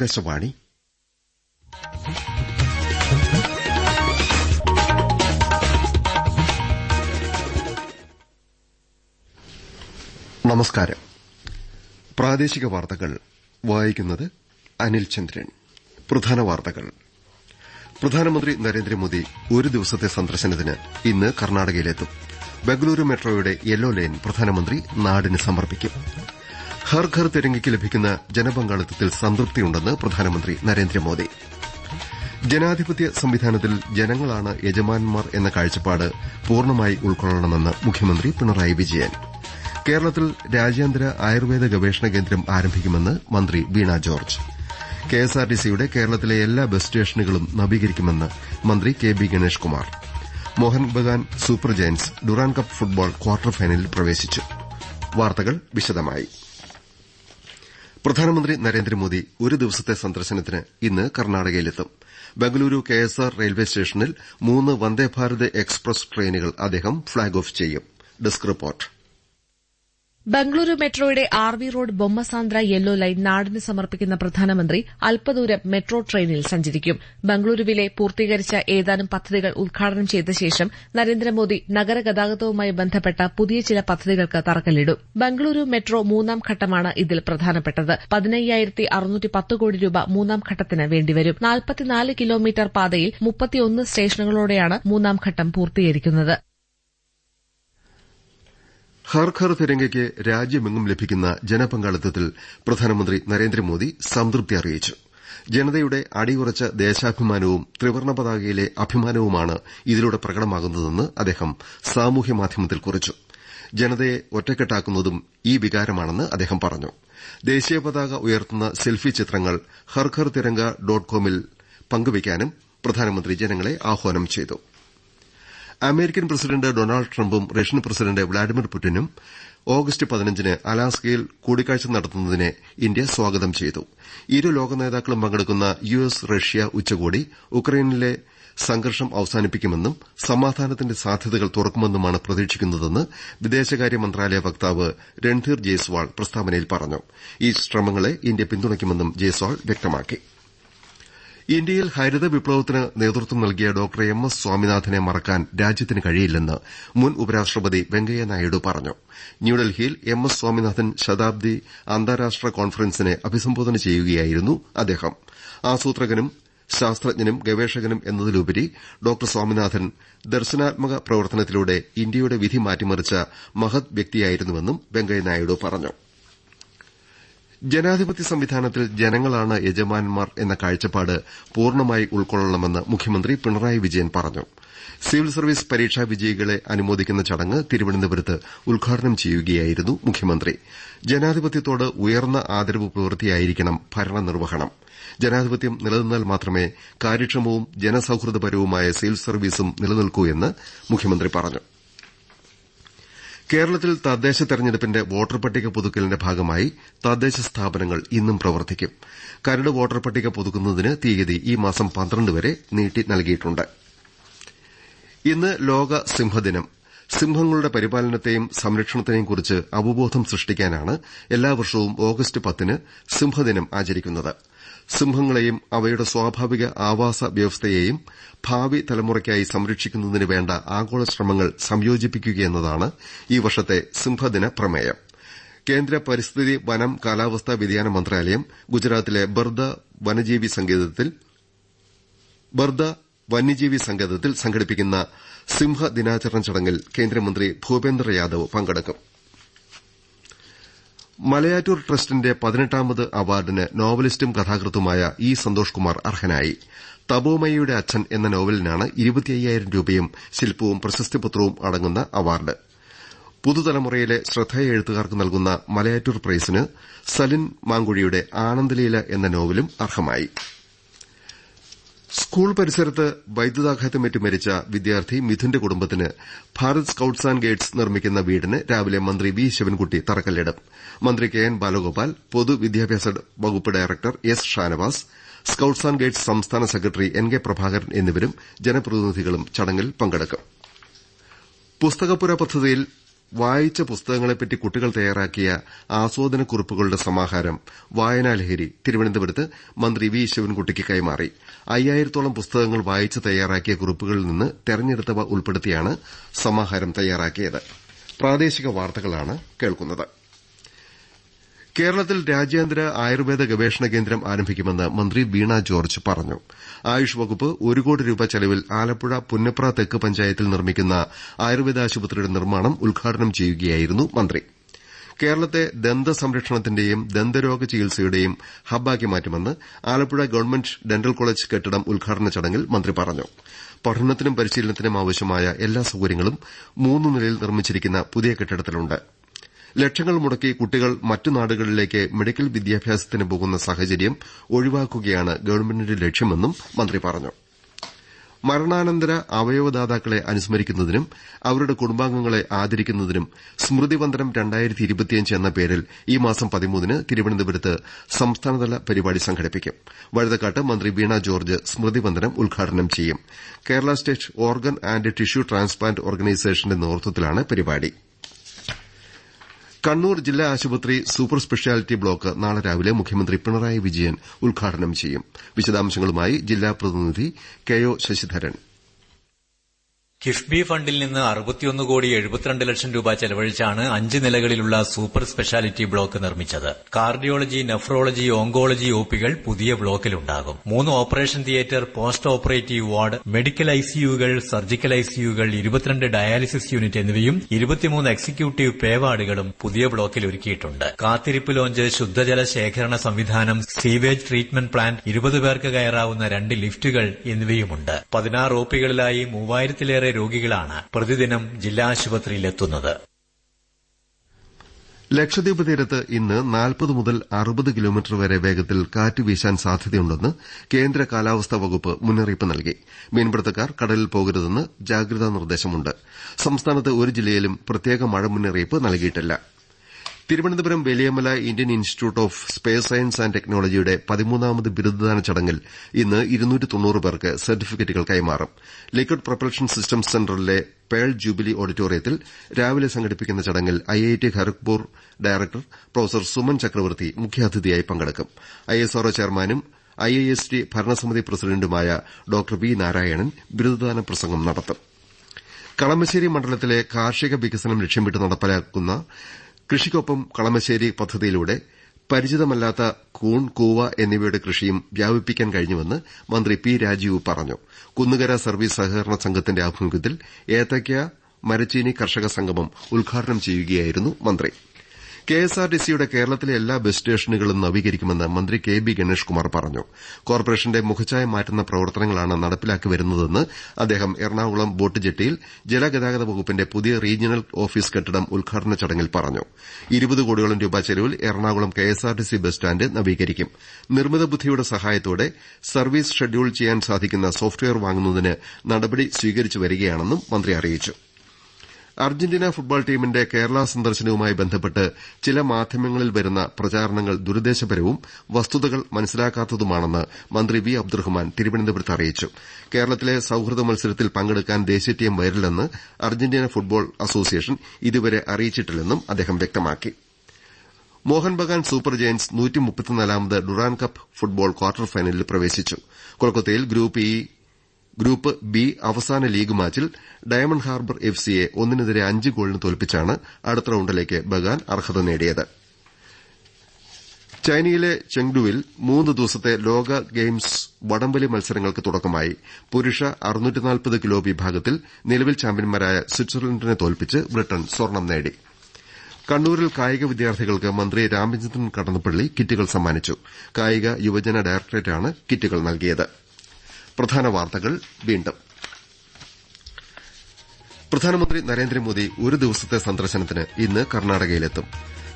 ആകാശവാണി. നമസ്കാരം. പ്രാദേശിക വാർത്തകൾ. വായിക്കുന്നത് അനിൽ ചന്ദ്രൻ. പ്രധാന വാർത്തകൾ. പ്രധാനമന്ത്രി നരേന്ദ്രമോദി ഒരു ദിവസത്തെ സന്ദർശനത്തിന് ഇന്ന് കർണാടകയിലെത്തും. ബംഗളൂരു മെട്രോയുടെ യെല്ലോ ലൈൻ പ്രധാനമന്ത്രി നാടിന് സമർപ്പിക്കും. ഹർ ഘർ തെരങ്കിക്ക് ലഭിക്കുന്ന ജനപങ്കാളിത്തത്തിൽ സംതൃപ്തിയുണ്ടെന്ന് പ്രധാനമന്ത്രി നരേന്ദ്രമോദി. ജനാധിപത്യ സംവിധാനത്തിൽ ജനങ്ങളാണ് യജമാനന്മാർ എന്ന കാഴ്ചപ്പാട് പൂർണമായി ഉൾക്കൊള്ളണമെന്ന് മുഖ്യമന്ത്രി പിണറായി വിജയൻ. കേരളത്തിൽ രാജ്യാന്തര ആയുർവേദ ഗവേഷണ കേന്ദ്രം ആരംഭിക്കുമെന്ന് മന്ത്രി വീണ ജോർജ്. കെഎസ്ആർടിസിയുടെ കേരളത്തിലെ എല്ലാ ബസ് സ്റ്റേഷനുകളും നവീകരിക്കുമെന്ന് മന്ത്രി K B Ganesh Kumar. Mohun Bagan super giants Durand cup football quarter ഫൈനലിൽ പ്രവേശിച്ചു. വാർത്തകൾ വിശദമായി. പ്രധാനമന്ത്രി നരേന്ദ്രമോദി ഒരു ദിവസത്തെ സന്ദർശനത്തിന് ഇന്ന് കർണാടകയിലെത്തും. ബംഗളൂരു കെഎസ്ആർ റെയിൽവേ സ്റ്റേഷനിൽ മൂന്ന് വന്ദേഭാരത് എക്സ്പ്രസ് ട്രെയിനുകൾ അദ്ദേഹം ഫ്ളാഗ് ഓഫ് ചെയ്യും. ബംഗളൂരു മെട്രോയുടെ R V road Bommasandra yellow line നാടിന് സമർപ്പിക്കുന്ന പ്രധാനമന്ത്രി അല്പദൂരം മെട്രോ ട്രെയിനിൽ സഞ്ചരിക്കും. ബംഗളൂരുവിലെ പൂർത്തീകരിച്ച ഏതാനും പദ്ധതികൾ ഉദ്ഘാടനം ചെയ്ത ശേഷം നരേന്ദ്രമോദി നഗരഗതാഗതവുമായി ബന്ധപ്പെട്ട പുതിയ ചില പദ്ധതികൾക്ക് തറക്കല്ലിടും. ബംഗളൂരു മെട്രോ മൂന്നാം ഘട്ടമാണ് ഇതിൽ പ്രധാനപ്പെട്ടത്. പതിനയ്യായിരത്തി കോടി രൂപ മൂന്നാം ഘട്ടത്തിന് വേണ്ടിവരും. നാൽപ്പത്തിനാല് കിലോമീറ്റർ പാതയിൽ മുപ്പത്തിയൊന്ന് സ്റ്റേഷനുകളോടെയാണ് മൂന്നാം ഘട്ടം പൂർത്തീകരിക്കുന്നത്. ഹർ ഘർ തിരങ്കയ്ക്ക് രാജ്യമെങ്ങും ലഭിക്കുന്ന ജനപങ്കാളിത്തത്തിൽ പ്രധാനമന്ത്രി നരേന്ദ്രമോദി സംതൃപ്തി അറിയിച്ചു. ജനതയുടെ അടിയുറച്ച ദേശാഭിമാനവും ത്രിവർണ പതാകയിലെ അഭിമാനവുമാണ് ഇതിലൂടെ പ്രകടമാകുന്നതെന്ന് അദ്ദേഹം സാമൂഹ്യ മാധ്യമത്തിൽ കുറിച്ചു. ജനതയെ ഒറ്റക്കെട്ടാക്കുന്നതും ഈ വികാരമാണെന്ന് അദ്ദേഹം പറഞ്ഞു. ദേശീയ പതാക ഉയർത്തുന്ന സെൽഫി ചിത്രങ്ങൾ ഹർഘർ തിരങ്ക ഡോട്ട് കോമിൽ പങ്കുവയ്ക്കാനും പ്രധാനമന്ത്രി ജനങ്ങളെ ആഹ്വാനം ചെയ്തു. അമേരിക്കൻ പ്രസിഡന്റ് ഡൊണാൾഡ് ട്രംപും റഷ്യൻ പ്രസിഡന്റ് വ്ളാഡിമിർ പുടിനും ഓഗസ്റ്റ് പതിനഞ്ചിന് അലാസ്കയിൽ കൂടിക്കാഴ്ച നടത്തുന്നതിനെ ഇന്ത്യ സ്വാഗതം ചെയ്തു. ഇരു ലോക നേതാക്കളും പങ്കെടുക്കുന്ന യു എസ് റഷ്യ ഉച്ചകോടി ഉക്രൈനിലെ സംഘർഷം അവസാനിപ്പിക്കുമെന്നും സമാധാനത്തിന്റെ സാധ്യതകൾ തുറക്കുമെന്നുമാണ് പ്രതീക്ഷിക്കുന്നതെന്ന് വിദേശകാര്യ മന്ത്രാലയ വക്താവ് രൺധീർ ജയ്സ്വാൾ പ്രസ്താവനയിൽ പറഞ്ഞു. ഈ ശ്രമങ്ങളെ ഇന്ത്യ പിന്തുണയ്ക്കുമെന്നും ജയ്സ്വാൾ വ്യക്തമാക്കി. ഇന്ത്യയിൽ ഹരിത വിപ്ലവത്തിന് നേതൃത്വം നൽകിയ ഡോക്ടർ എം എസ് സ്വാമിനാഥനെ മറക്കാൻ രാജ്യത്തിന് കഴിയില്ലെന്ന് മുൻ ഉപരാഷ്ട്രപതി വെങ്കയ്യ നായിഡു പറഞ്ഞു. ന്യൂഡൽഹിയിൽ എം എസ് സ്വാമിനാഥൻ ശതാബ്ദി അന്താരാഷ്ട്ര കോൺഫറൻസിനെ അഭിസംബോധന ചെയ്യുകയായിരുന്നു അദ്ദേഹം. ആസൂത്രകനും ശാസ്ത്രജ്ഞനും ഗവേഷകനും എന്നതിലുപരി ഡോക്ടർ സ്വാമിനാഥൻ ദർശനാത്മക പ്രവർത്തനത്തിലൂടെ ഇന്ത്യയുടെ വിധി മാറ്റിമറിച്ച മഹത് വ്യക്തിയായിരുന്നുവെന്നും വെങ്കയ്യ നായിഡു പറഞ്ഞു. ജനാധിപത്യ സംവിധാനത്തിൽ ജനങ്ങളാണ് യജമാനന്മാർ എന്ന കാഴ്ചപ്പാട് പൂർണമായി ഉൾക്കൊള്ളണമെന്ന് മുഖ്യമന്ത്രി പിണറായി വിജയൻ പറഞ്ഞു. സിവിൽ സർവീസ് പരീക്ഷാ വിജയികളെ അനുമോദിക്കുന്ന ചടങ്ങ് തിരുവനന്തപുരത്ത് ഉദ്ഘാടനം ചെയ്യുകയായിരുന്നു മുഖ്യമന്ത്രി. ജനാധിപത്യത്തോട് ഉയർന്ന ആദരവ് പുലർത്തിയായിരിക്കണം ഭരണനിർവഹണം. ജനാധിപത്യം നിലനിന്നാൽ മാത്രമേ കാര്യക്ഷമവും ജനസൌഹൃദപരവുമായ സിവിൽ സർവീസും നിലനിൽക്കൂ എന്ന് മുഖ്യമന്ത്രി പറഞ്ഞു. കേരളത്തിൽ തദ്ദേശ തെരഞ്ഞെടുപ്പിന്റെ വോട്ടർ പട്ടിക പുതുക്കലിന്റെ ഭാഗമായി തദ്ദേശ സ്ഥാപനങ്ങൾ ഇന്നും പ്രവർത്തിക്കും. കരട് വോട്ടർ പട്ടിക പുതുക്കുന്നതിന് തീയതി ഈ മാസം പന്ത്രണ്ട് വരെ നീട്ടി നൽകിയിട്ടുണ്ട്. ഇന്ന് ലോക സിംഹദിനം. സിംഹങ്ങളുടെ പരിപാലനത്തെയും സംരക്ഷണത്തെയും കുറിച്ച് അവബോധം സൃഷ്ടിക്കാനാണ് എല്ലാ വർഷവും ഓഗസ്റ്റ് പത്തിന് സിംഹദിനം ആചരിക്കുന്നത്. സിംഹങ്ങളെയും അവയുടെ സ്വാഭാവിക ആവാസ വ്യവസ്ഥയെയും ഭാവി തലമുറയ്ക്കായി സംരക്ഷിക്കുന്നതിന് വേണ്ട ആഗോള ശ്രമങ്ങൾ സംയോജിപ്പിക്കുകയെന്നതാണ് ഈ വർഷത്തെ സിംഹദിന പ്രമേയം. കേന്ദ്ര പരിസ്ഥിതി വനം കാലാവസ്ഥാ വ്യതിയാന മന്ത്രാലയം ഗുജറാത്തിലെ ബർദ വന്യജീവി സങ്കേതത്തിൽ സംഘടിപ്പിക്കുന്ന സിംഹദിനാചരണ ചടങ്ങിൽ കേന്ദ്രമന്ത്രി ഭൂപേന്ദ്ര യാദവ് പങ്കെടുക്കും. മലയാറ്റൂർ ട്രസ്റ്റിന്റെ പതിനെട്ടാമത് അവാർഡിന് നോവലിസ്റ്റും കഥാകൃത്തുമായ ഇ സന്തോഷ് കുമാർ അർഹനായി. തപോമയുടെ അച്ഛൻ എന്ന നോവലിനാണ് ഇരുപത്തിയ്യായിരം രൂപയും ശില്പവും പ്രശസ്തിപത്രവും അടങ്ങുന്ന അവാർഡ്. പുതുതലമുറയിലെ ശ്രദ്ധേയ എഴുത്തുകാർക്ക് നൽകുന്ന മലയാറ്റൂർ പ്രൈസിന് സലിൻ മാങ്കുഴിയുടെ ആനന്ദലീല എന്ന നോവലും അർഹമായി. സ്കൂൾ പരിസരത്ത് വൈദ്യുതാഘാതമേറ്റ് മരിച്ച വിദ്യാർത്ഥി മിഥുന്റെ കുടുംബത്തിന് ഭാരത് സ്കൌട്ട്സ് ആന്റ് ഗൈഡ്സ് നിർമ്മിക്കുന്ന വീടിന് രാവിലെ മന്ത്രി വി. ശിവൻകുട്ടി തറക്കല്ലിടും. മന്ത്രി കെ. എൻ. ബാലഗോപാൽ പൊതുവിദ്യാഭ്യാസ വകുപ്പ് director S. Shanavas scouts and guides സംസ്ഥാന സെക്രട്ടറി എൻ. കെ. പ്രഭാകരൻ എന്നിവരും ജനപ്രതിനിധികളും ചടങ്ങിൽ പങ്കെടുക്കും. പുസ്തകപ്പുര പദ്ധതിയിൽ വായിച്ച പുസ്തകങ്ങളെപ്പറ്റി കുട്ടികൾ തയ്യാറാക്കിയ ആസ്വാദനക്കുറിപ്പുകളുടെ സമാഹാരം വായനാലഹരി തിരുവനന്തപുരത്ത് മന്ത്രി വി ശിവൻകുട്ടിക്ക് കൈമാറി. അയ്യായിരത്തോളം പുസ്തകങ്ങൾ വായിച്ച് തയ്യാറാക്കിയ കുറിപ്പുകളിൽ നിന്ന് തെരഞ്ഞെടുത്തവ ഉൾപ്പെടുത്തിയാണ് സമാഹാരം തയ്യാറാക്കിയത്. കേരളത്തിൽ രാജ്യാന്തര ആയുർവേദ ഗവേഷണ കേന്ദ്രം ആരംഭിക്കുമെന്ന് മന്ത്രി വീണ ജോർജ് പറഞ്ഞു. ആയുഷ് വകുപ്പ് ഒരു കോടി രൂപ ചെലവിൽ ആലപ്പുഴ പുന്നപ്ര തെക്ക് പഞ്ചായത്തിൽ നിർമ്മിക്കുന്ന ആയുർവേദ ആശുപത്രിയുടെ നിർമ്മാണം ഉദ്ഘാടനം ചെയ്യുകയായിരുന്നു മന്ത്രി. കേരളത്തെ ദന്ത സംരക്ഷണത്തിന്റെയും ദന്തരോഗ ചികിത്സയുടെയും ഹബ്ബാക്കി മാറ്റുമെന്ന് ആലപ്പുഴ ഗവൺമെന്റ് ഡെന്റൽ കോളേജ് കെട്ടിടം ഉദ്ഘാടന ചടങ്ങിൽ മന്ത്രി പറഞ്ഞു. പഠനത്തിനും പരിശീലനത്തിനും ആവശ്യമായ എല്ലാ സൌകര്യങ്ങളും മൂന്ന് നിലയിൽ നിർമ്മിച്ചിരിക്കുന്ന പുതിയ കെട്ടിടത്തിലുണ്ട്. ലക്ഷങ്ങൾ മുടക്കി കുട്ടികൾ മറ്റു നാടുകളിലേക്ക് മെഡിക്കൽ വിദ്യാഭ്യാസത്തിന് പോകുന്ന സാഹചര്യം ഒഴിവാക്കുകയാണ് ഗവൺമെന്റിന്റെ ലക്ഷ്യമെന്നും മന്ത്രി പറഞ്ഞു. മരണാനന്തര അവയവദാതാക്കളെ അനുസ്മരിക്കുന്നതിനും അവരുടെ കുടുംബാംഗങ്ങളെ ആദരിക്കുന്നതിനും സ്മൃതിവന്ദനം എന്ന പേരിൽ ഈ മാസം പതിമൂന്നിന് തിരുവനന്തപുരത്ത് സംസ്ഥാനതല പരിപാടി സംഘടിപ്പിക്കും. വഴുതക്കാട്ട് മന്ത്രി വീണ ജോർജ് സ്മൃതിവന്ദനം ഉദ്ഘാടനം ചെയ്യും. Kerala state organ and tissue transplant ഓർഗനൈസേഷന്റെ നേതൃത്വത്തിലാണ് പരിപാടി. കണ്ണൂർ ജില്ലാ ആശുപത്രി സൂപ്പർ സ്പെഷ്യാലിറ്റി ബ്ലോക്ക് നാളെ രാവിലെ മുഖ്യമന്ത്രി പിണറായി വിജയൻ ഉദ്ഘാടനം ചെയ്യും. വിശദാംശങ്ങളുമായി ജില്ലാ പ്രതിനിധി കെ ഒ ശശിധരൻ. കിഫ്ബി ഫണ്ടിൽ നിന്ന് അറുപത്തിയൊന്ന് കോടി എഴുപത്തിരണ്ട് ലക്ഷം രൂപ ചെലവഴിച്ചാണ് അഞ്ച് നിലകളിലുള്ള സൂപ്പർ സ്പെഷ്യാലിറ്റി ബ്ലോക്ക് നിർമ്മിച്ചത്. കാർഡിയോളജി നെഫ്രോളജി ഓങ്കോളജി ഒപികൾ പുതിയ ബ്ലോക്കിലുണ്ടാകും. മൂന്ന് operation theatre post operative ward medical ഐസിയുകൾ surgical ഐസിയുകൾ ഇരുപത്തിരണ്ട് ഡയാലിസിസ് യൂണിറ്റ് എന്നിവയും ഇരുപത്തിമൂന്ന് എക്സിക്യൂട്ടീവ് പേ വാർഡുകളും പുതിയ ബ്ലോക്കിൽ ഒരുക്കിയിട്ടുണ്ട്. കാത്തിരിപ്പ് ലോഞ്ച് ശുദ്ധജല ശേഖരണ സംവിധാനം സീവേജ് ട്രീറ്റ്മെന്റ് പ്ലാന്റ് ഇരുപത് പേർക്ക് കയറാവുന്ന രണ്ട് ലിഫ്റ്റുകൾ എന്നിവയുമുണ്ട്. പതിനാറ് ഒപികളിലായി മൂവായിരത്തിലേറെ രോഗികളാണ് പ്രതിദിനം ജില്ലാ ആശുപത്രിയിലെത്തുന്നത് ലക്ഷദ്വീപ് തീരത്ത് ഇന്ന് നാൽപ്പത് മുതൽ അറുപത് കിലോമീറ്റർ വരെ വേഗത്തിൽ കാറ്റ് വീശാൻ സാധ്യതയുണ്ടെന്ന് കേന്ദ്ര കാലാവസ്ഥാ വകുപ്പ് മുന്നറിയിപ്പ് നൽകി. മീൻപിടുത്തക്കാർ കടലിൽ പോകരുതെന്ന് ജാഗ്രതാ നിർദ്ദേശമുണ്ട്. സംസ്ഥാനത്ത് ഒരു ജില്ലയിലും പ്രത്യേക മഴ മുന്നറിയിപ്പ് നൽകിയിട്ടില്ല. Thiruvananthapuram Valiyamala Indian institute of space science and ടെക്നോളജിയുടെ പതിമൂന്നാമത് ബിരുദദാന ചടങ്ങിൽ ഇന്ന് പേർക്ക് സർട്ടിഫിക്കറ്റുകൾ കൈമാറും. ലിക്വിഡ് പ്രൊപ്പൽഷൻ സിസ്റ്റംസ് സെന്ററിലെ പേൾ ജൂബിലി ഓഡിറ്റോറിയത്തിൽ രാവിലെ സംഘടിപ്പിക്കുന്ന ചടങ്ങിൽ IIT Kharagpur director professor Suman Chakraborty മുഖ്യാതിഥിയായി പങ്കെടുക്കും. ഐഎസ്ആർഒ ചെയർമാനും ഐഐഎസ്ടി ഭരണസമിതി പ്രസിഡന്റുമായ ഡോക്ടർ വി നാരായണൻ ബിരുദദാന പ്രസംഗം നടത്തും. കളമശ്ശേരി മണ്ഡലത്തിലെ കാർഷിക വികസനം ലക്ഷ്യമിട്ട് നടപ്പാക്കുന്ന കൃഷിക്കൊപ്പം കളമശ്ശേരി പദ്ധതിയിലൂടെ പരിചിതമല്ലാത്ത കൂൺ കൂവ എന്നിവയുടെ കൃഷിയും വ്യാപിപ്പിക്കാൻ കഴിഞ്ഞുവെന്ന് മന്ത്രി പി രാജീവ് പറഞ്ഞു. കുന്നുകര സർവീസ് സഹകരണ സംഘത്തിന്റെ ആഭിമുഖ്യത്തിൽ ഏത്തയ്ക്ക മരച്ചീനി കർഷക സംഗമം ഉദ്ഘാടനം ചെയ്യുകയായിരുന്നു മന്ത്രി. കെഎസ്ആർടിസിയുടെ കേരളത്തിലെ എല്ലാ ബസ് സ്റ്റേഷനുകളും നവീകരിക്കുമെന്ന് മന്ത്രി കെ ബി ഗണേഷ് കുമാർ പറഞ്ഞു. കോർപ്പറേഷന്റെ മുഖച്ഛായ മാറ്റുന്ന പ്രവർത്തനങ്ങളാണ് നടപ്പിലാക്കി വരുന്നതെന്ന് അദ്ദേഹം എറണാകുളം ബോട്ട് ജെട്ടിയിൽ ജലഗതാഗത വകുപ്പിന്റെ പുതിയ റീജിയണൽ ഓഫീസ് കെട്ടിടം ഉദ്ഘാടന ചടങ്ങിൽ പറഞ്ഞു. ഇരുപത് കോടിയോളം രൂപ ചെലവിൽ എറണാകുളം കെഎസ്ആർടിസി ബസ് സ്റ്റാൻഡ് നവീകരിക്കും. നിർമ്മിത ബുദ്ധിയുടെ സഹായത്തോടെ സർവീസ് ഷെഡ്യൂൾ ചെയ്യാൻ സാധിക്കുന്ന സോഫ്റ്റ്വെയർ വാങ്ങുന്നതിന് നടപടി സ്വീകരിച്ചു വരികയാണെന്നും മന്ത്രി അറിയിച്ചു. അർജന്റീന ഫുട്ബോൾ ടീമിന്റെ കേരള സന്ദർശനവുമായി ബന്ധപ്പെട്ട് ചില മാധ്യമങ്ങളിൽ വരുന്ന പ്രചാരണങ്ങൾ ദുരുദ്ദേശപരവും വസ്തുതകൾ മനസ്സിലാക്കാത്തതുമാണെന്ന് മന്ത്രി വി അബ്ദുറഹ്മാൻ തിരുവനന്തപുരത്ത് അറിയിച്ചു. കേരളത്തിലെ സൌഹൃദ മത്സരത്തിൽ പങ്കെടുക്കാൻ ദേശീയ ടീം വരില്ലെന്ന് അർജന്റീന ഫുട്ബോൾ അസോസിയേഷൻ ഇതുവരെ അറിയിച്ചിട്ടില്ലെന്നും അദ്ദേഹം വ്യക്തമാക്കി. Mohun Bagan super giants Durand cup football quarter ഫൈനലിൽ പ്രവേശിച്ചു. കൊൽക്കത്തയിൽ ഗ്രൂപ്പ് ബി അവസാന ലീഗ് മാച്ചിൽ ഡയമണ്ട് ഹാർബർ എഫ് സിയെ ഒന്നിനെതിരെ അഞ്ച് ഗോളിന് തോൽപ്പിച്ചാണ് അടുത്ത റൌണ്ടിലേക്ക് ബഗാൻ അർഹത നേടിയത്. ചൈനയിലെ ചെങ്ഡുവിൽ മൂന്ന് ദിവസത്തെ ലോക ഗെയിംസ് വടംവലി മത്സരങ്ങൾക്ക് തുടക്കമായി. പുരുഷ കിലോ വിഭാഗത്തിൽ നിലവിൽ ചാമ്പ്യന്മാരായ സ്വിറ്റ്സർലൻഡിനെ തോൽപ്പിച്ച് ബ്രിട്ടൻ സ്വർണം നേടി. കണ്ണൂരിൽ കായിക വിദ്യാർത്ഥികൾക്ക് മന്ത്രി രാമചന്ദ്രൻ കടന്നപ്പള്ളി കിറ്റുകൾ സമ്മാനിച്ചു. കായിക യുവജന ഡയറക്ടറേറ്റാണ് കിറ്റുകൾ നൽകിയത്. പ്രധാന വാർത്തകൾ വീണ്ടും. പ്രധാനമന്ത്രി നരേന്ദ്രമോദി ഒരു ദിവസത്തെ സന്ദർശനത്തിന് ഇന്ന് കർണാടകയിലെത്തും.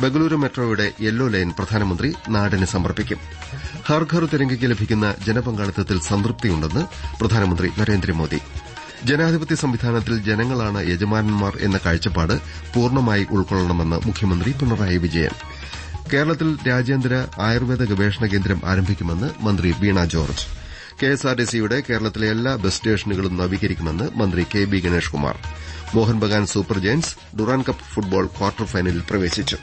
ബംഗളൂരു മെട്രോയുടെ യെല്ലോ ലൈൻ പ്രധാനമന്ത്രി നാടിന് സമർപ്പിക്കും. ഹർ ഘർ തിരങ്കയ്ക്ക് ലഭിക്കുന്ന ജനപങ്കാളിത്തത്തിൽ സംതൃപ്തിയുണ്ടെന്ന് പ്രധാനമന്ത്രി നരേന്ദ്രമോദി. ജനാധിപത്യ സംവിധാനത്തിൽ ജനങ്ങളാണ് യജമാനന്മാർ എന്ന കാഴ്ചപ്പാട് പൂർണമായി ഉൾക്കൊള്ളണമെന്ന് മുഖ്യമന്ത്രി പിണറായി വിജയൻ. കേരളത്തിൽ രാജ്യാന്തര ആയുർവേദ ഗവേഷണ കേന്ദ്രം ആരംഭിക്കുമെന്ന് മന്ത്രി വീണ ജോർജ്. കെഎസ്ആർടിസിയുടെ കേരളത്തിലെ എല്ലാ ബസ് സ്റ്റേഷനുകളും നവീകരിക്കുമെന്ന് മന്ത്രി K B Ganesh Kumar Mohun Bagan super giants Durand cup football quarter ഫൈനലിൽ പ്രവേശിച്ചു.